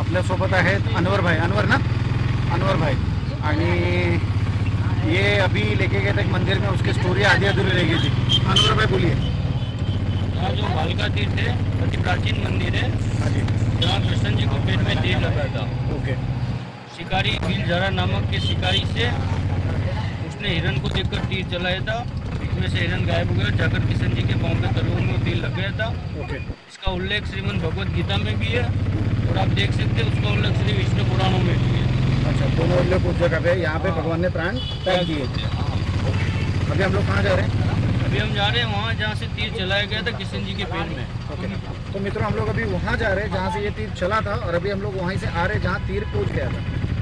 आपल्यासोबत आहेत अनवर भाई. अनवर ना? अनवर भाई. आणि ये अभी लेके गए थे मंदिर में उसकी स्टोरी आधी अधूरी रह गई थी. अनवर भाई बोलिए. यहाँ जो भालका तीर्थ है अति प्राचीन मंदिर है हाँ जहाँ कृष्ण जी को पेट में तीर लगा था। ओके शिकारी बिल जरा नामक के शिकारी से उसने हिरन को देखकर तीर चलाया था। इसमें से हिरन गायब हो गया। जाकर किशन जी के पाँव पे तलवार में तीर लग गया था। ओके इसका उल्लेख श्रीमद् भगवत गीता में भी है। और आप देख सकते हैं उसका उल्लेख श्री विष्णु पुराणों में भी है। अच्छा दोनों उल्लेख उस जगह पे यहाँ पे भगवान ने प्राण त्याग दिए। अभी हम लोग कहाँ जा रहे हैं? अभी हम जा रहे हैं वहाँ जहाँ से तीर चलाया गया था किशन जी के पेट में। ओके तो मित्रों हम लोग अभी वहाँ जा रहे हैं जहाँ से ये तीर चला था और अभी हम लोग वहीं से आ रहे हैं जहाँ तीर पहुँच गया था।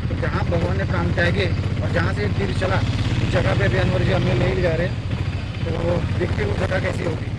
तो जहाँ भगवान ने प्राण त्यागे और जहाँ से ये तीर चला उस जगह पे अभी अनवर जी हमें नहीं जा रहे हैं। तो देखते हैं वो जगह कैसी होगी।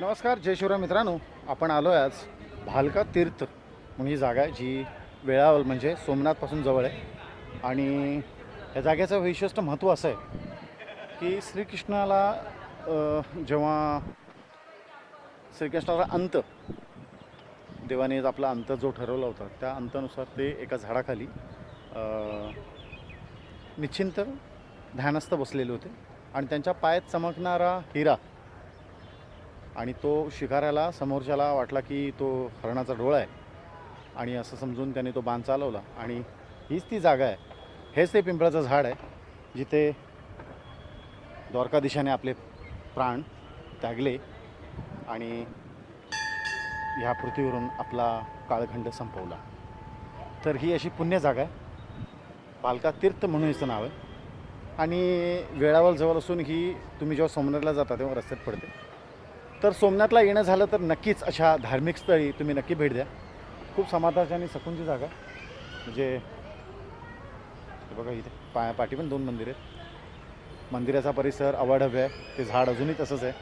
नमस्कार जय शिवराय मित्रांनो. आपण आलो आहे आज भालका तीर्थ म्हणून ही जागा आहे जी वेळावल म्हणजे सोमनाथपासून जवळ आहे. आणि या जागेचं वैशिष्ट्य महत्त्व असं आहे की श्रीकृष्णाला जेव्हा श्रीकृष्णाचा अंत देवाने आपला अंत जो ठरवला होता त्या अंतानुसार ते एका झाडाखाली निश्चिंत ध्यानस्थ बसलेले होते. आणि त्यांच्या पायात चमकणारा हिरा आणि तो शिकाऱ्याला समोरच्याला वाटला की तो हरणाचा डोळा आहे. आणि असं समजून त्याने तो बाण चालवला. आणि हीच ती जागा आहे. हेच ते पिंपळाचं झाड आहे जिथे द्वारकाधीशाने आपले प्राण त्यागले आणि ह्या पृथ्वीवरून आपला काळखंड संपवला. तर ही अशी पुण्य जागा आहे. पालका तीर्थ म्हणून हिचं नाव आहे. आणि वेळावर जवळ असून ही तुम्ही जेव्हा सोमनाथला जाता तेव्हा रस्त्यात पडते. तर सोमनाथला येणं झालं तर नक्कीच अशा धार्मिक स्थळी तुम्ही नक्की भेट द्या. खूप समाधानाची आणि सखूनची जागा. म्हणजे बघा इथे पाया पाठी पण दोन मंदिर आहेत. मंदिराचा परिसर अवाढव्य आहे. ते झाड अजूनही तसंच आहे.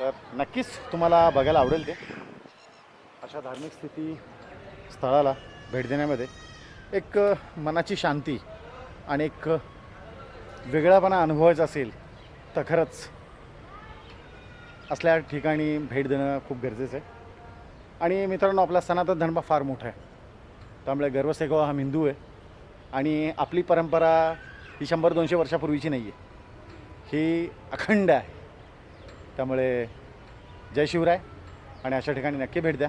तर नक्कीच तुम्हाला बघायला आवडेल ते. अशा धार्मिक स्थिती स्थळाला भेट देण्यामध्ये एक मनाची शांती आणि एक वेगळापणा अनुभवायचा असेल तर खरंच असल्या ठिकाणी भेट देणं खूप गरजेचं आहे. आणि मित्रांनो आपला सनातन धर्म फार मोठा आहे. त्यामुळे गर्वसेगाव हा हिंदू आहे. आणि आपली परंपरा ही शंभर दोनशे वर्षापूर्वीची नाही आहे. ही अखंड आहे. त्यामुळे जय शिवराय आणि अशा ठिकाणी नक्की भेट द्या.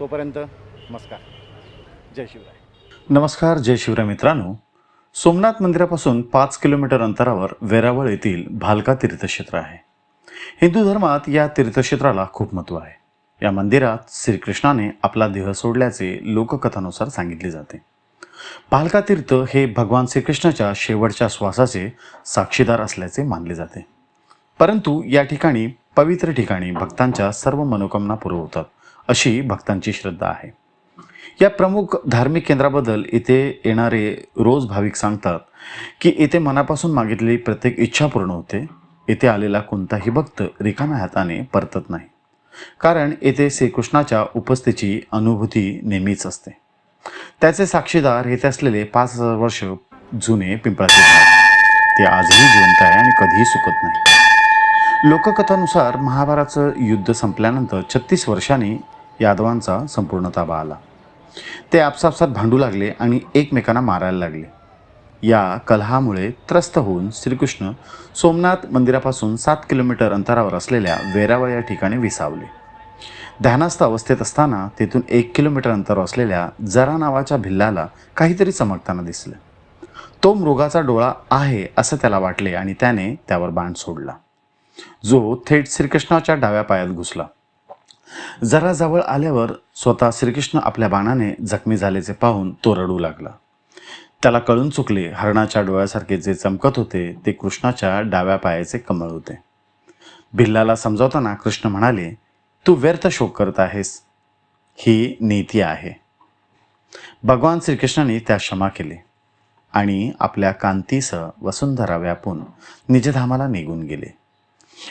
तोपर्यंत नमस्कार. जय शिवराय. नमस्कार जय शिवराय मित्रांनो. सोमनाथ मंदिरापासून पाच किलोमीटर अंतरावर वेरावळ येथील भालका तीर्थक्षेत्र आहे. हिंदू धर्मात या तीर्थक्षेत्राला खूप महत्त्व आहे. या मंदिरात श्रीकृष्णाने आपला देह सोडल्याचे लोककथानुसार सांगितले जाते. पालका तीर्थ हे भगवान श्रीकृष्णाच्या शेवटच्या श्वासाचे साक्षीदार असल्याचे मानले जाते. परंतु या ठिकाणी पवित्र ठिकाणी भक्तांच्या सर्व मनोकामना पुरवतात अशी भक्तांची श्रद्धा आहे. या प्रमुख धार्मिक केंद्राबद्दल इथे येणारे रोज भाविक सांगतात की इथे मनापासून मागितलेली प्रत्येक इच्छा पूर्ण होते येथे आलेला कोणताही भक्त रिकाम्या हाताने परतत नाही. कारण येथे श्रीकृष्णाच्या उपस्थितीची अनुभूती नेहमीच असते. त्याचे साक्षीदार येथे असलेले पाच हजार वर्ष जुने पिंपळाचे झाड ते आजही जिवंत आहे आणि कधीही सुकत नाही. लोककथानुसार महाभारतचं युद्ध संपल्यानंतर छत्तीस वर्षांनी यादवांचा संपूर्ण ताबा आला ते आपसापसात भांडू लागले आणि एकमेकांना मारायला लागले. या कलहामुळे त्रस्त होऊन श्रीकृष्ण सोमनाथ मंदिरापासून सात किलोमीटर अंतरावर असलेल्या वेरावळ या ठिकाणी विसावले. ध्यानस्थ अवस्थेत असताना तेथून एक किलोमीटर अंतरावर असलेल्या जरा नावाच्या भिल्लाला काहीतरी चमकताना दिसलं. तो मृगाचा डोळा आहे असं त्याला वाटले आणि त्याने त्यावर बाण सोडला. जो थेट श्रीकृष्णाच्या डाव्या पायात घुसला. जरा जवळ आल्यावर स्वतः श्रीकृष्ण आपल्या बाणाने जखमी झाल्याचे पाहून तो रडू लागला. त्याला कळून चुकले. हरणाच्या डोळ्यासारखे जे चमकत होते ते कृष्णाच्या डाव्या पायाचे कमळ होते. भिल्लाला समजावताना कृष्ण म्हणाले तू व्यर्थ शोक करत आहेस. ही नीती आहे. भगवान श्रीकृष्णाने त्या क्षमा केले आणि आपल्या कांतीसह वसुंधरा व्यापून निजधामाला निघून गेले.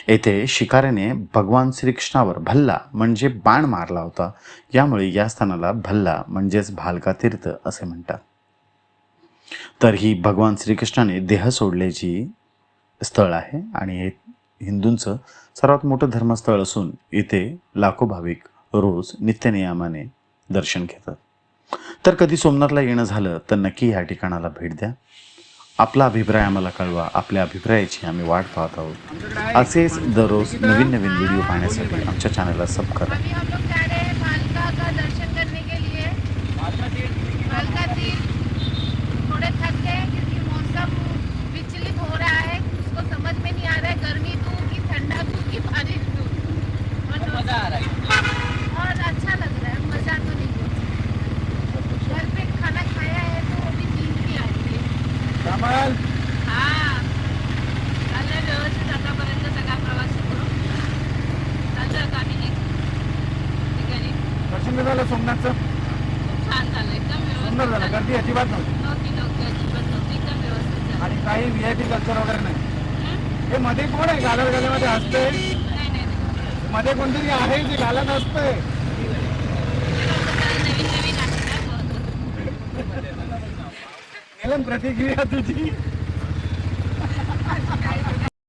येथे शिकाऱ्याने भगवान श्रीकृष्णावर भल्ला म्हणजे बाण मारला होता. यामुळे या स्थानाला भल्ला म्हणजेच भालका तीर्थ असे म्हणतात. तर ही भगवान श्रीकृष्णाने देह सोडल्याची स्थळ आहे आणि हे हिंदूंचं सर्वात मोठं धर्मस्थळ असून इथे लाखो भाविक रोज नित्यनियमाने दर्शन घेतात. तर कधी सोमनाथला येणं झालं तर नक्की या ठिकाणाला भेट द्या. आपला अभिप्राय आम्हाला कळवा. आपल्या अभिप्रायाची आम्ही वाट पाहत आहोत. असेच दररोज नवीन नवीन व्हिडिओ पाहण्यासाठी आमच्या चॅनलला सब करा. हा. चाललंय व्यवस्थित आतापर्यंत सगळा प्रवास करू चालतं का आम्ही ठिकाणी दर्शन झालं सोमनाथचं. खूप छान झालं. एकदम सुंदर झालं. व्यवस्थित गर्दी अजिबात नव्हती. नव्हती नव्हती अजिबात नव्हती. एकदम व्यवस्थित झालं. आणि काही व्ही आय पी कल्चर वगैरे नाही. हं? हे मध्ये कोण आहे? गालर गाल्यामध्ये असते. नाही नाही नाही. मध्ये कोणतरी आहे जे घालत असते. नवीन नवीन helm berarti gini tuh